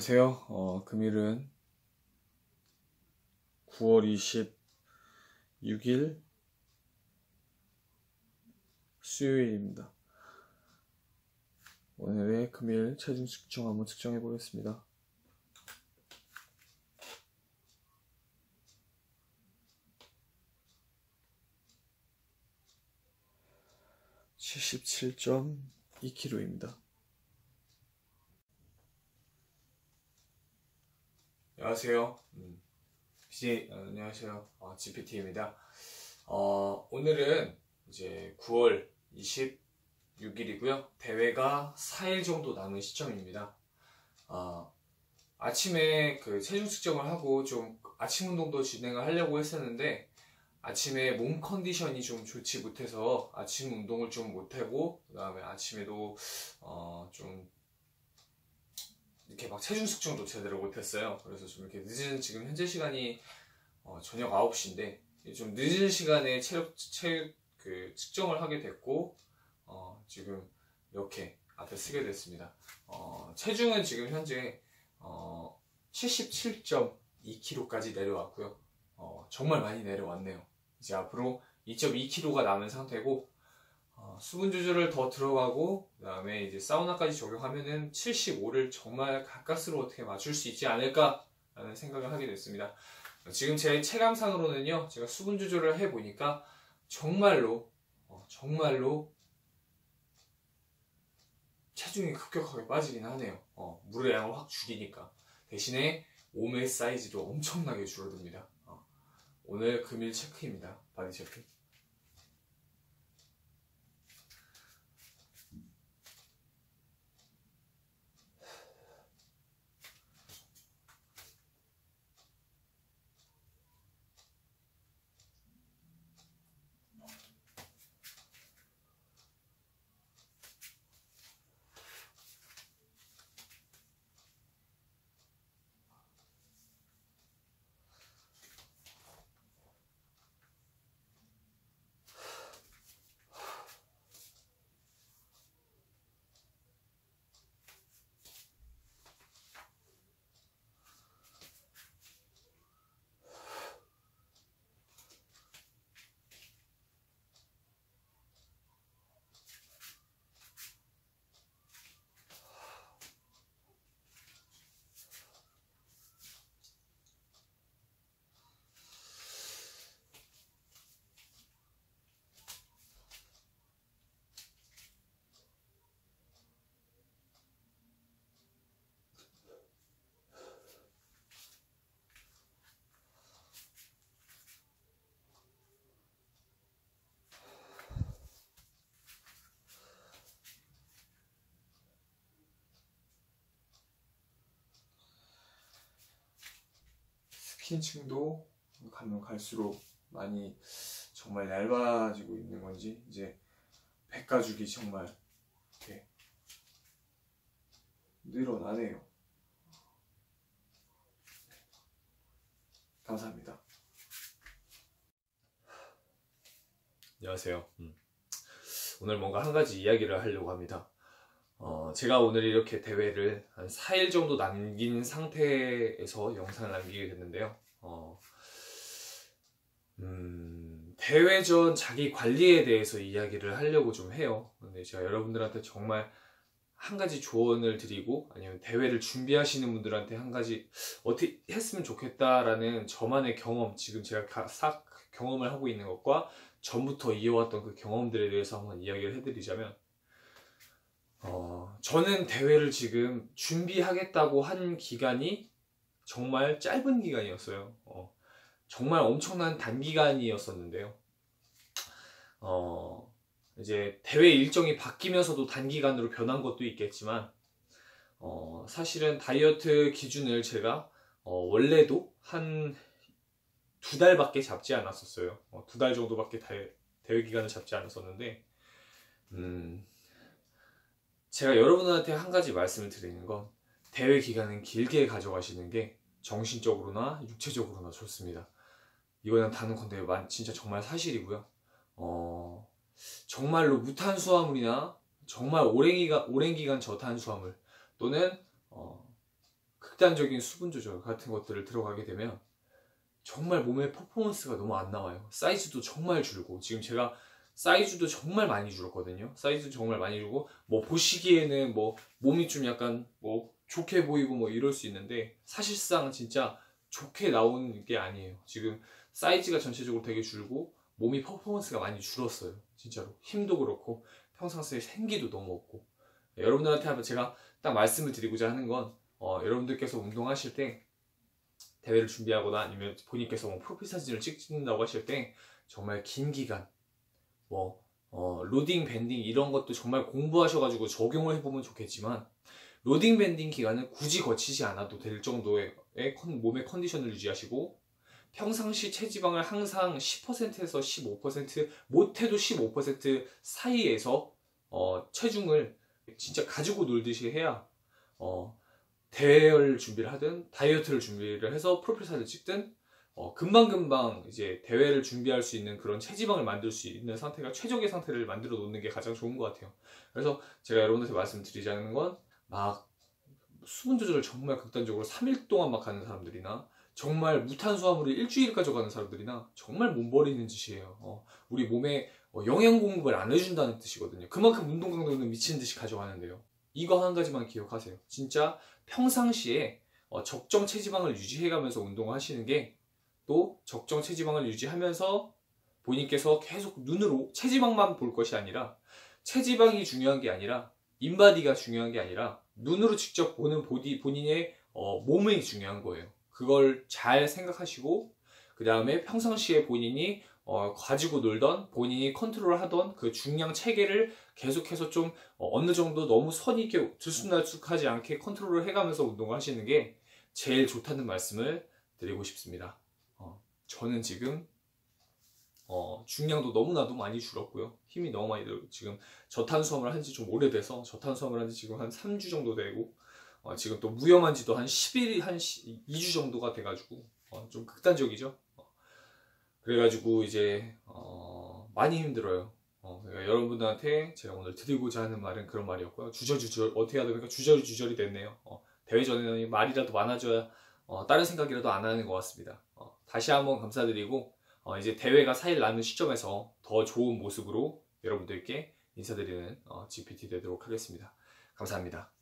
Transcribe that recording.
안녕하세요. 어, 금일은 9월 26일 수요일입니다. 오늘의 금일 체중 측정 한번 측정해 보겠습니다. (77.2kg입니다) 안녕하세요. 음, BJ, 어, 안녕하세요. 어, GPT입니다. 어, 오늘은 이제 9월 26일이고요. 대회가 4일 정도 남은 시점입니다. 어, 아침에 그 체중 측정을 하고 좀 아침 운동도 진행을 하려고 했었는데 아침에 몸 컨디션이 좀 좋지 못해서 아침 운동을 좀 못하고 그 다음에 아침에도 어, 좀 이렇게 막 체중 측정도 제대로 못했어요. 그래서 좀 이렇게 늦은 지금 현재 시간이 어, 저녁 9시인데 좀 늦은 시간에 체력 체육 그 측정을 하게 됐고 어, 지금 이렇게 앞에 쓰게 됐습니다. 어, 체중은 지금 현재 77.2kg까지 내려왔고요. 어, 정말 많이 내려왔네요. 이제 앞으로 2.2kg가 남은 상태고 어, 수분 조절을 더 들어가고 그 다음에 이제 사우나까지 적용하면은 75를 정말 가까스로 어떻게 맞출 수 있지 않을까라는 생각을 하게 됐습니다. 지금 제 체감상으로는요, 제가 수분 조절을 해 보니까 정말로 어, 정말로 체중이 급격하게 빠지긴 하네요. 어, 물의 양을 확 줄이니까 대신에 몸의 사이즈도 엄청나게 줄어듭니다. 어, 오늘 금일 체크입니다. 바디 체크. 스킨층도 가면 갈수록 많이 정말 얇아지고 있는 건지 이제 백가죽이 정말 이렇게 늘어나네요. 감사합니다. 안녕하세요. 음. 오늘 뭔가 한 가지 이야기를 하려고 합니다. 어, 제가 오늘 이렇게 대회를 한 4일 정도 남긴 상태에서 영상을 남기게 됐는데요. 어, 음, 대회 전 자기 관리에 대해서 이야기를 하려고 좀 해요. 근데 제가 여러분들한테 정말 한 가지 조언을 드리고 아니면 대회를 준비하시는 분들한테 한 가지 어떻게 했으면 좋겠다라는 저만의 경험, 지금 제가 싹 경험을 하고 있는 것과 전부터 이어왔던 그 경험들에 대해서 한번 이야기를 해드리자면 어, 저는 대회를 지금 준비하겠다고 한 기간이 정말 짧은 기간이었어요. 어, 정말 엄청난 단기간이었었는데요. 어, 이제 대회 일정이 바뀌면서도 단기간으로 변한 것도 있겠지만, 어, 사실은 다이어트 기준을 제가 어, 원래도 한 두 달밖에 잡지 않았었어요. 어, 두달 정도밖에 대회, 대회 기간을 잡지 않았었는데, 음, 제가 여러분한테 한 가지 말씀을 드리는 건 대회 기간은 길게 가져가시는 게 정신적으로나 육체적으로나 좋습니다. 이거는 단언컨대 진짜 정말 사실이고요. 어, 정말로 무탄수화물이나 정말 오랜 기간, 오랜 기간 저탄수화물 또는 어, 극단적인 수분 조절 같은 것들을 들어가게 되면 정말 몸의 퍼포먼스가 너무 안 나와요. 사이즈도 정말 줄고 지금 제가 사이즈도 정말 많이 줄었거든요. 사이즈 정말 많이 줄고 뭐 보시기에는 뭐 몸이 좀 약간 뭐 좋게 보이고 뭐 이럴 수 있는데 사실상 진짜 좋게 나오는 게 아니에요. 지금 사이즈가 전체적으로 되게 줄고 몸이 퍼포먼스가 많이 줄었어요. 진짜로 힘도 그렇고 평상시에 생기도 너무 없고 네, 여러분들한테 한번 제가 딱 말씀을 드리고자 하는 건 어, 여러분들께서 운동하실 때 대회를 준비하거나 아니면 본인께서 뭐 프로필 사진을 찍는다고 하실 때 정말 긴 기간 뭐 어, 로딩 밴딩 이런 것도 정말 공부하셔가지고 적용을 해보면 좋겠지만 로딩 밴딩 기간은 굳이 거치지 않아도 될 정도의 컨- 몸의 컨디션을 유지하시고 평상시 체지방을 항상 10%에서 15% 못해도 15% 사이에서 어, 체중을 진짜 가지고 놀듯이 해야 어, 대회를 준비를 하든 다이어트를 준비를 해서 프로필 사진을 찍든 어, 금방금방 이제 대회를 준비할 수 있는 그런 체지방을 만들 수 있는 상태가 최적의 상태를 만들어 놓는 게 가장 좋은 것 같아요. 그래서 제가 여러분들한테 말씀드리자는 건 막 수분 조절을 정말 극단적으로 3일 동안 막 하는 사람들이나 정말 무탄수화물을 일주일 가져가는 사람들이나 정말 몸 버리는 짓이에요. 어, 우리 몸에 어, 영양 공급을 안 해준다는 뜻이거든요. 그만큼 운동 강도는 미친 듯이 가져가는데요. 이거 한 가지만 기억하세요. 진짜 평상시에 어, 적정 체지방을 유지해가면서 운동을 하시는 게 또 적정 체지방을 유지하면서 본인께서 계속 눈으로 체지방만 볼 것이 아니라 체지방이 중요한 게 아니라 인바디가 중요한 게 아니라 눈으로 직접 보는 보디 본인의 어, 몸이 중요한 거예요. 그걸 잘 생각하시고 그 다음에 평상시에 본인이 어, 가지고 놀던 본인이 컨트롤하던 그 중량 체계를 계속해서 좀 어, 어느 정도 너무 선이 있게 들쑥날쑥하지 않게 컨트롤을 해가면서 운동을 하시는 게 제일 좋다는 말씀을 드리고 싶습니다. 어, 저는 지금 어, 중량도 너무나도 많이 줄었고요. 힘이 너무 많이 들고 지금 저탄수화물 한 지 좀 오래돼서 저탄수화물 한 지 지금 한 3주 정도 되고 어, 지금 또 무염한 지도 한 10일, 한 2주 정도가 돼가지고 어, 좀 극단적이죠. 어, 그래가지고 이제 어, 많이 힘들어요. 어, 그러니까 여러분들한테 제가 오늘 드리고자 하는 말은 그런 말이었고요. 주저주절 어떻게 하다 보니까 주저주절이 됐네요. 어, 대회 전에는 말이라도 많아져야 어, 다른 생각이라도 안 하는 것 같습니다. 어, 다시 한번 감사드리고 어, 이제 대회가 4일 남은 시점에서 더 좋은 모습으로 여러분들께 인사드리는 어, GPT 되도록 하겠습니다. 감사합니다.